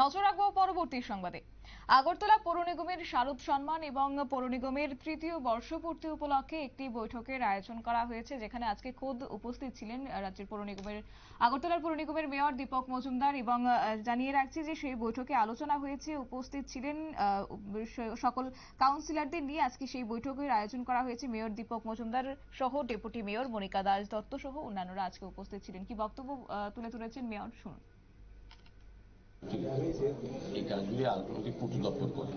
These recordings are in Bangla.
নজর রাখব পরবর্তী সংবাদে। আগরতলা পৌর নিগমের শারদ সম্মান এবং পৌর নিগমের তৃতীয় বর্ষপূর্তি উপলক্ষে একটি বৈঠকের আয়োজন করা হয়েছে, যেখানে আজকে খোদ উপস্থিত ছিলেন রাজ্যের পৌর নিগমের, আগরতলার পৌর নিগমের মেয়র দীপক মজুমদার এবং জানিয়ে রাখছি যে সেই বৈঠকে আলোচনা হয়েছে, উপস্থিত ছিলেন সকল কাউন্সিলরদের নিয়ে আজকে সেই বৈঠকের আয়োজন করা হয়েছে। মেয়র দীপক মজুমদার সহ ডেপুটি মেয়র মনিকা দাস দত্ত সহ অন্যান্যরা আজকে উপস্থিত ছিলেন। কি বক্তব্য তুলে ধরেছেন মেয়র? শুনুন। এই কাজগুলি আলটিমেটলি পূর্ত দপ্তর করে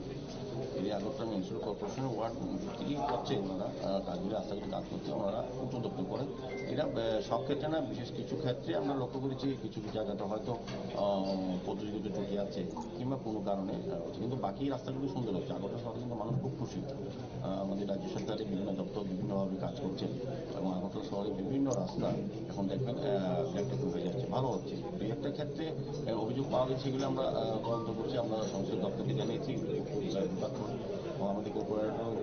এই আগরতলা মিউনিসিপ্যাল কর্পোরেশনের ওয়ার্ড থেকেই করছে ওনারা? কাজগুলি আস্তে আস্তে কাজ করতে ওনারা পূর্ত দপ্তর করেন। এটা সব ক্ষেত্রে না, বিশেষ কিছু ক্ষেত্রে আমরা লক্ষ্য করেছি, কিছু কিছু জায়গাতে হয়তো পদ্ধতিগত ত্রুটি আছে কিংবা কোনো কারণে কিন্তু বাকি রাস্তাগুলি সুন্দর হচ্ছে। আগরতলা শহরে কিন্তু মানুষ খুব খুশি। আমাদের রাজ্য সরকারের বিভিন্ন দপ্তর বিভিন্নভাবে কাজ করছে এবং আগরতলা শহরে বিভিন্ন রাস্তা এখন দেখবেন ভালো হচ্ছে। দুই একটা ক্ষেত্রে অভিযোগ পাওয়া গেছে এগুলো আমরা তদন্ত করছি, আমরা সংশ্লিষ্ট দপ্তরকে জানিয়েছি আমাদের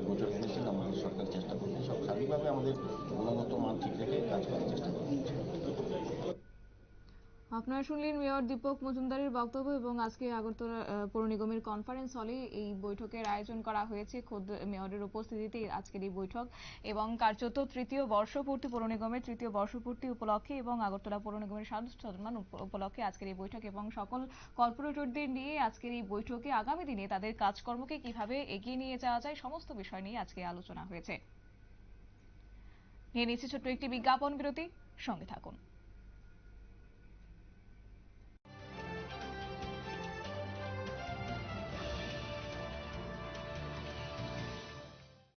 গোচর এনেছেন আমাদের সরকার চেষ্টা করছে, সব সার্বিকভাবে আমাদের গুণগত মান ঠিক রেখে কাজ করার চেষ্টা করছি। আপনারা শুনলেন মেয়র দীপক মজুমদারের বক্তব্য এবং আজকে আগরতলা পৌর নিগমের কনফারেন্স হলে এই বৈঠকের আয়োজন করা হয়েছে। খোদ মেয়রের উপস্থিতিতে আজকের এই বৈঠক এবং কার্যত তৃতীয় বর্ষপূর্তি, পৌর নিগমের তৃতীয় বর্ষপূর্তি উপলক্ষে এবং আগরতলা পৌর নিগমের সাত সম্মান উপ- উপলক্ষে আজকের এই বৈঠক এবং সকল কর্পোরেটরদের নিয়ে আজকের এই বৈঠকে আগামী দিনে তাদের কাজকর্মকে কীভাবে এগিয়ে নিয়ে যাওয়া যায় সমস্ত বিষয় নিয়ে আজকে আলোচনা হয়েছে। নিয়ে নিচ্ছে ছোট্ট একটি বিজ্ঞাপন বিরতি। সঙ্গে থাকুন।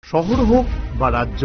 শহর হোক বা রাজ্য।